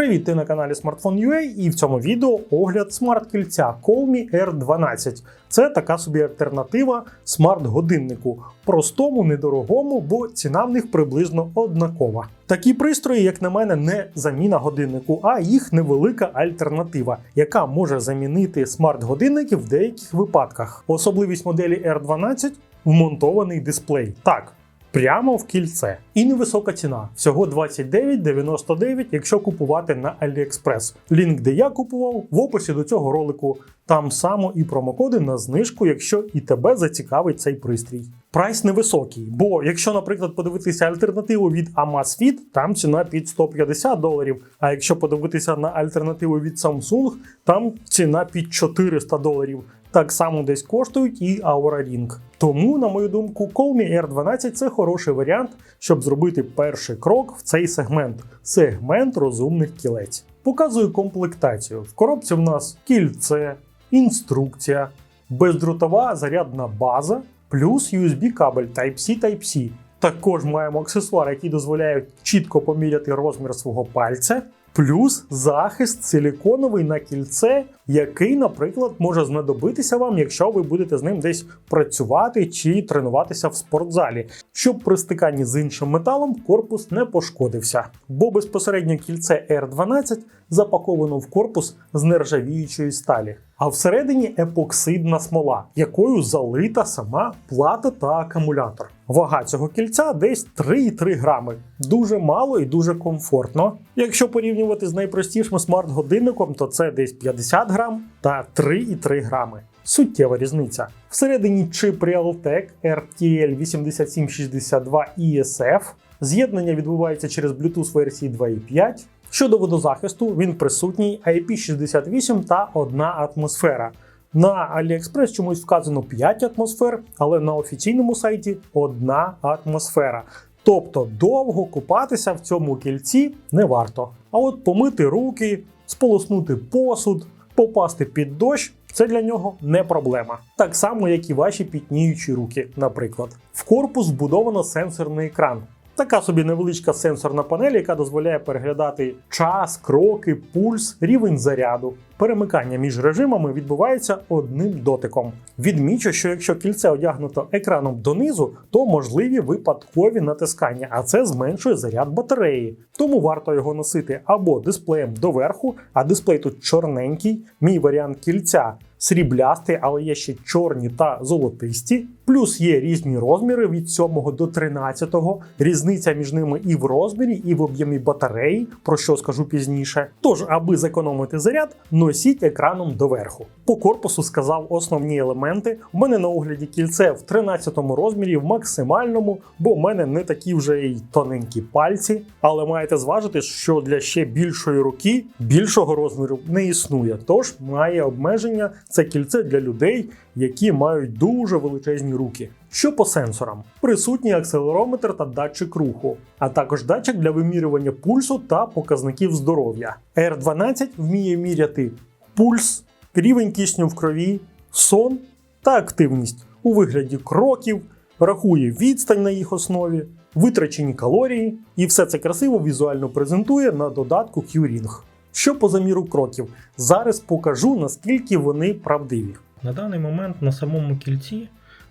Привіт, ти на каналі Smartphone.ua і в цьому відео огляд смарт-кільця Colmi R12. Це така собі альтернатива смарт-годиннику, простому, недорогому, бо ціна в них приблизно однакова. Такі пристрої, як на мене, не заміна годиннику, а їх невелика альтернатива, яка може замінити смарт-годинники в деяких випадках. Особливість моделі R12 вмонтований дисплей. Так, прямо в кільце. І невисока ціна всього 29,99, якщо купувати на AliExpress. Лінк, де я купував, в описі до цього ролику. Там само і промокоди на знижку, якщо і тебе зацікавить цей пристрій. Прайс невисокий, бо якщо, наприклад, подивитися альтернативу від Amazfit, там ціна під 150 доларів. А якщо подивитися на альтернативу від Samsung, там ціна під 400 доларів. Так само десь коштують і Aura Ring. Тому, на мою думку, Colmi R12 це хороший варіант, щоб зробити перший крок в цей сегмент сегмент розумних кілець. Показую комплектацію. В коробці в нас кільце, інструкція, бездротова зарядна база, плюс USB кабель Type-C Type-C. Також маємо аксесуари, які дозволяють чітко поміряти розмір свого пальця. Плюс захист силіконовий на кільце, який, наприклад, може знадобитися вам, якщо ви будете з ним десь працювати чи тренуватися в спортзалі, щоб при стиканні з іншим металом корпус не пошкодився. Бо безпосередньо кільце R12 запаковано в корпус з нержавіючої сталі. А всередині епоксидна смола, якою залита сама плата та акумулятор. Вага цього кільця десь 3,3 грами. Дуже мало і дуже комфортно. Якщо порівнювати з найпростішим смарт-годинником, то це десь 50 грам та 3,3 грами. Суттєва різниця. Всередині чип Realtek RTL 8762 ESF. З'єднання відбувається через Bluetooth версії 2.5. Щодо водозахисту, він присутній IP68 та 1 атмосфера. На AliExpress чомусь вказано 5 атмосфер, але на офіційному сайті 1 атмосфера. Тобто довго купатися в цьому кільці не варто. А от помити руки, сполоснути посуд, попасти під дощ це для нього не проблема. Так само, як і ваші пітніючі руки, наприклад. В корпус вбудовано сенсорний екран. Така собі невеличка сенсорна панель, яка дозволяє переглядати час, кроки, пульс, рівень заряду. Перемикання між режимами відбувається одним дотиком. Відмічу, що якщо кільце одягнуто екраном донизу, то можливі випадкові натискання, а це зменшує заряд батареї. Тому варто його носити або дисплеєм доверху, а дисплей тут чорненький, мій варіант кільця сріблястий, але є ще чорні та золотисті. Плюс є різні розміри від 7 до 13, різниця між ними і в розмірі, і в об'ємі батареї, про що скажу пізніше. Тож, аби зекономити заряд, носіть екраном доверху. По корпусу сказав основні елементи. У мене на огляді кільце в 13 розмірі, в максимальному, бо в мене не такі вже й тоненькі пальці. Але маєте зважити, що для ще більшої руки більшого розміру не існує. Тож має обмеження це кільце для людей, які мають дуже величезні руки. Що по сенсорам? Присутній акселерометр та датчик руху, а також датчик для вимірювання пульсу та показників здоров'я. R12 вміє міряти пульс, рівень кисню в крові, сон та активність у вигляді кроків, рахує відстань на їх основі, витрачені калорії, і все це красиво візуально презентує на додатку Q-Ring. Що по заміру кроків? Зараз покажу наскільки вони правдиві. На даний момент на самому кільці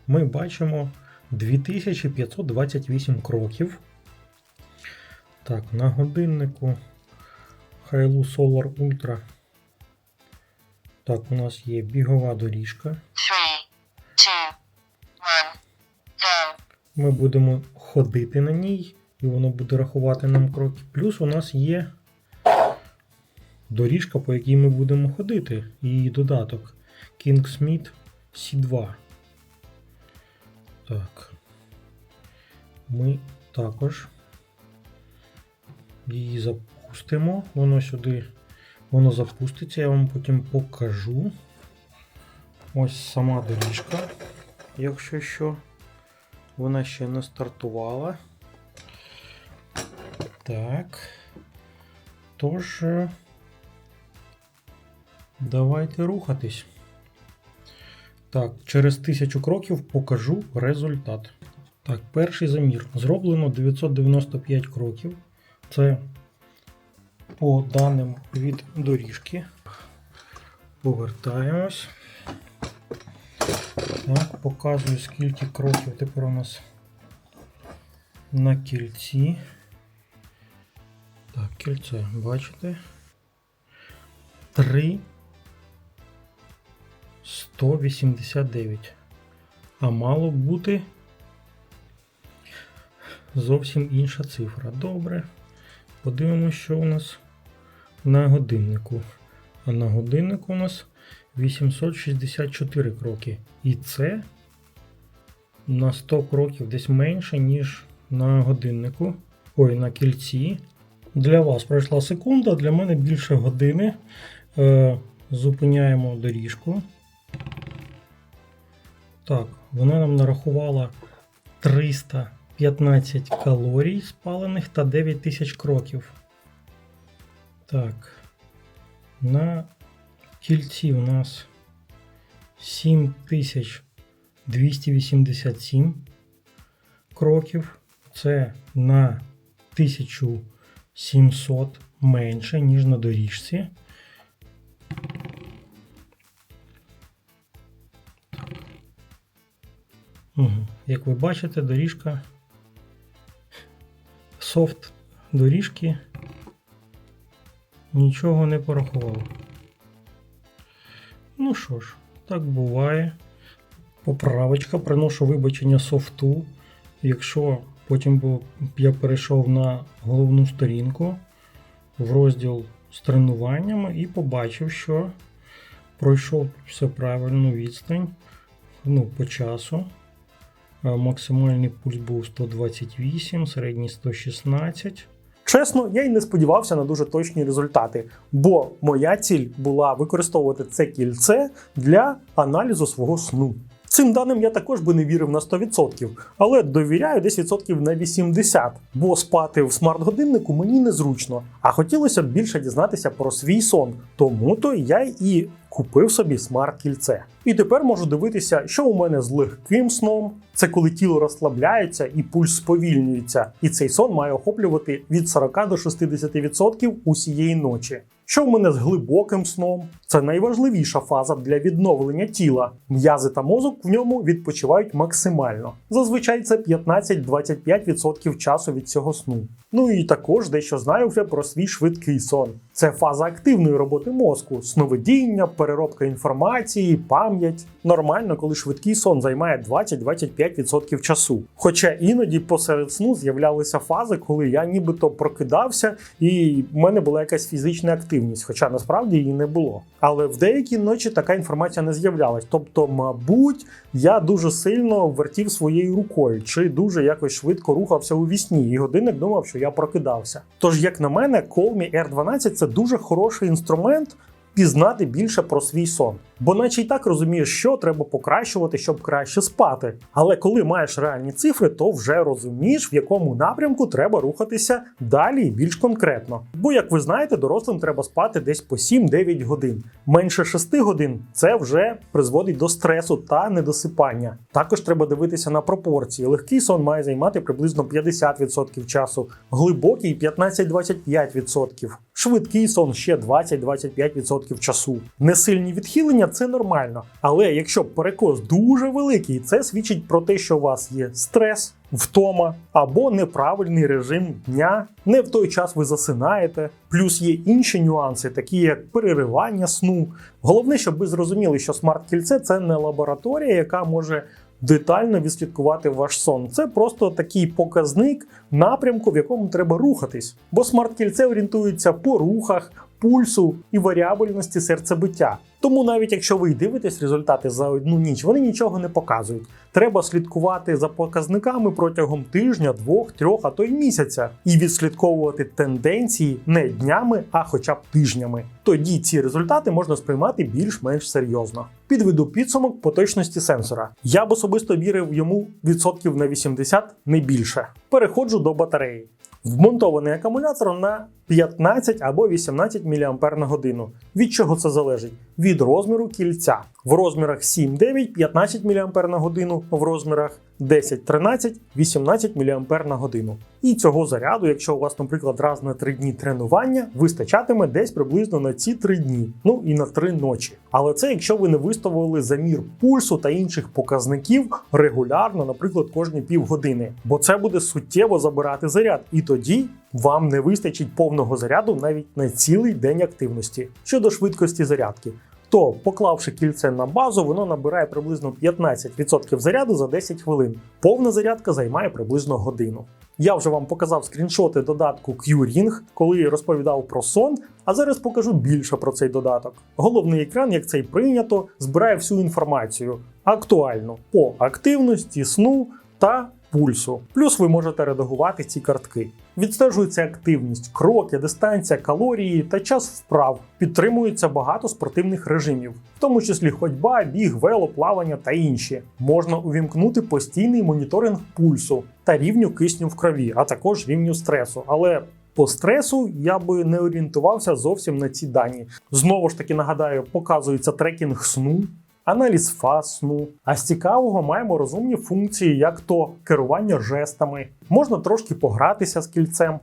ми бачимо 2528 кроків. Так, на годиннику Hailu Solar Ultra. Так, у нас є бігова доріжка. Ми будемо ходити на ній, і воно буде рахувати нам кроки. Плюс у нас є доріжка, по якій ми будемо ходити, і додаток Kingsmith C2. Так. Ми також її запустимо. Воно сюди воно запуститься, я вам потім покажу. Ось сама доріжка, якщо що. Вона ще не стартувала. Так. Тож, е, давайте рухатись. Так, через 1000 кроків покажу результат. Так, перший замір. Зроблено 995 кроків. Це по даним від доріжки. Повертаємось. Так, показую, скільки кроків тепер у нас на кільці. Так, кільце, бачите? 3 189. А мало бути зовсім інша цифра. Добре. Подивимося, що у нас на годиннику. А на годиннику у нас 864 кроки. І це на 100 кроків десь менше, ніж на годиннику. Ой, на кільці. Для вас пройшла секунда, для мене більше години. Е, зупиняємо доріжку. Так, вона нам нарахувала 315 калорій спалених та 9000 кроків. Так. На кільці у нас 7287 кроків. Це на 1700 менше, ніж на доріжці. Угу. Як ви бачите, доріжка софт доріжки нічого не порахував. Ну що ж, так буває. Поправочка, приношу вибачення софту. Якщо потім я перейшов на головну сторінку в розділ з тренуваннями і побачив, що пройшов все правильну відстань ну, по часу. Е, Максимальний пульс був 128, середній 116. Чесно, я й не сподівався на дуже точні результати, бо моя ціль була використовувати це кільце для аналізу свого сну. Цим даним я також би не вірив на 100%, але довіряю десь відсотків на 80%, бо спати в смарт-годиннику мені незручно, а хотілося б більше дізнатися про свій сон, тому то я і купив собі смарт-кільце. І тепер можу дивитися, що у мене з легким сном. Це коли тіло розслабляється і пульс сповільнюється, і цей сон має охоплювати від 40 до 60% усієї ночі. Що в мене з глибоким сном? Це найважливіша фаза для відновлення тіла. М'язи та мозок в ньому відпочивають максимально. Зазвичай це 15-25% часу від цього сну. Ну і також дещо знаю вже про свій швидкий сон. Це фаза активної роботи мозку, сновидіння, переробка інформації, пам'ять. Нормально, коли швидкий сон займає 20-25% часу. Хоча іноді посеред сну з'являлися фази, коли я нібито прокидався і в мене була якась фізична активність, хоча насправді її не було. Але в деякі ночі така інформація не з'являлась. Тобто, мабуть, я дуже сильно вертів своєю рукою, чи дуже якось швидко рухався у вісні, і годинник думав, що я прокидався. Тож, як на мене, Colmi R12 це дуже хороший інструмент. Пізнати більше про свій сон, бо наче й так розумієш, що треба покращувати, щоб краще спати. Але коли маєш реальні цифри, то вже розумієш, в якому напрямку треба рухатися далі і більш конкретно. Бо, як ви знаєте, дорослим треба спати десь по 7-9 годин. Менше 6 годин це вже призводить до стресу та недосипання. Також треба дивитися на пропорції. Легкий сон має займати приблизно 50% часу, глибокий 15-25%. Швидкий сон ще 20-25% часу. Несильні відхилення це нормально. Але якщо перекос дуже великий, це свідчить про те, що у вас є стрес, втома або неправильний режим дня. Не в той час ви засинаєте. Плюс є інші нюанси, такі як переривання сну. Головне, щоб ви зрозуміли, що смарт-кільце це не лабораторія, яка може детально відслідкувати ваш сон. Це просто такий показник напрямку, в якому треба рухатись. Бо смарт-кільце орієнтується по рухах, пульсу і варіабельності серцебиття. Тому навіть якщо ви дивитесь результати за одну ніч, вони нічого не показують. Треба слідкувати за показниками протягом тижня, двох, трьох, а то й місяця, і відслідковувати тенденції не днями, а хоча б тижнями. Тоді ці результати можна сприймати більш-менш серйозно. Підведу підсумок по точності сенсора. Я б особисто вірив йому відсотків на 80, не більше. Переходжу до батареї. Вмонтований акумулятор на 15 або 18 мАч. Від чого це залежить? Від розміру кільця. В розмірах 7-9 15 мАч в розмірах 10-13 18 мАч на годину. І цього заряду, якщо у вас, наприклад, раз на 3 дні тренування, вистачатиме десь приблизно на ці 3 дні, ну і на 3 ночі. Але це якщо ви не виставили замір пульсу та інших показників регулярно, наприклад, кожні півгодини, бо це буде суттєво забирати заряд, і тоді вам не вистачить повного заряду навіть на цілий день активності. Щодо швидкості зарядки. То, поклавши кільце на базу, воно набирає приблизно 15% заряду за 10 хвилин. Повна зарядка займає приблизно годину. Я вже вам показав скріншоти додатку Q-Ring, коли розповідав про сон, а зараз покажу більше про цей додаток. Головний екран, як це й прийнято, збирає всю інформацію актуальну по активності, сну та пульсу. Плюс ви можете редагувати ці картки. Відстежується активність, кроки, дистанція, калорії та час вправ. Підтримується багато спортивних режимів, в тому числі ходьба, біг, вело, плавання та інші. Можна увімкнути постійний моніторинг пульсу та рівню кисню в крові, а також рівню стресу. Але по стресу я би не орієнтувався зовсім на ці дані. Знову ж таки нагадаю, показується трекінг сну, аналіз фаз сну. А з цікавого маємо розумні функції, як то керування жестами, можна трошки погратися з кільцем.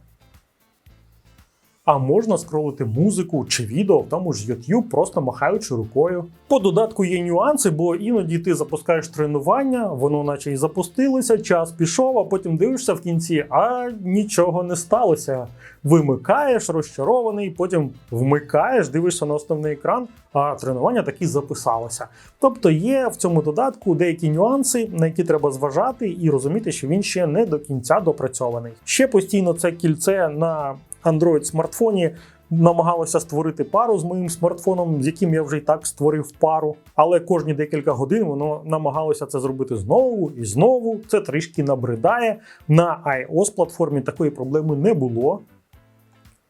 А можна скролити музику чи відео в тому ж YouTube, просто махаючи рукою. По додатку є нюанси, бо іноді ти запускаєш тренування, воно наче і запустилося, час пішов, а потім дивишся в кінці, а нічого не сталося. Вимикаєш, розчарований, потім вмикаєш, дивишся на основний екран, а тренування таки записалося. Тобто є в цьому додатку деякі нюанси, на які треба зважати і розуміти, що він ще не до кінця допрацьований. Ще постійно це кільце на Android смартфоні намагалося створити пару з моїм смартфоном, з яким я вже й так створив пару. Але кожні декілька годин воно намагалося це зробити знову і знову. Це трішки набридає. На iOS платформі такої проблеми не було.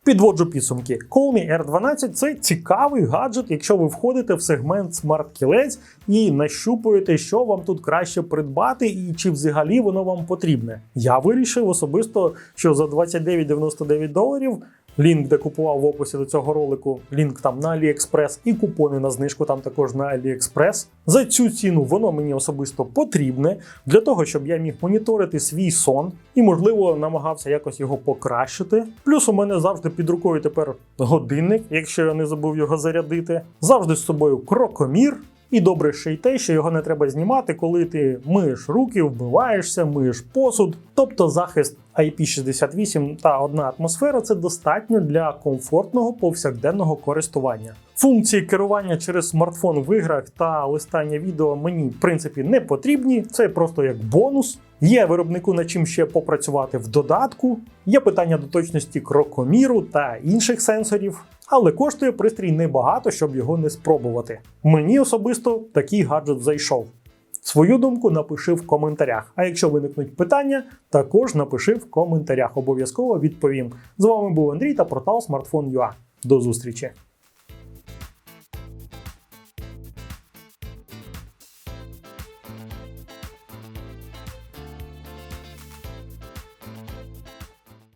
Підводжу підсумки. Colmi R12 це цікавий гаджет, якщо ви входите в сегмент смарт-кілець і нащупуєте, що вам тут краще придбати і чи взагалі воно вам потрібне. Я вирішив особисто, що за 29,99 доларів. Лінк, де купував в описі до цього ролику, лінк там на AliExpress і купони на знижку там також на AliExpress. За цю ціну воно мені особисто потрібне для того, щоб я міг моніторити свій сон і, можливо, намагався якось його покращити. Плюс у мене завжди під рукою тепер годинник, якщо я не забув його зарядити. Завжди з собою крокомір. І добре ще й те, що його не треба знімати, коли ти миєш руки, вбиваєшся, миєш посуд. Тобто захист IP68 та одна атмосфера це достатньо для комфортного повсякденного користування. Функції керування через смартфон в іграх та листання відео мені в принципі не потрібні. Це просто як бонус. Є виробнику над чим ще попрацювати в додатку. Є питання до точності крокоміру та інших сенсорів. Але коштує пристрій небагато, щоб його не спробувати. Мені особисто такий гаджет зайшов. Свою думку напиши в коментарях. А якщо виникнуть питання, також напиши в коментарях. Обов'язково відповім. З вами був Андрій та портал Smartphone.ua. До зустрічі!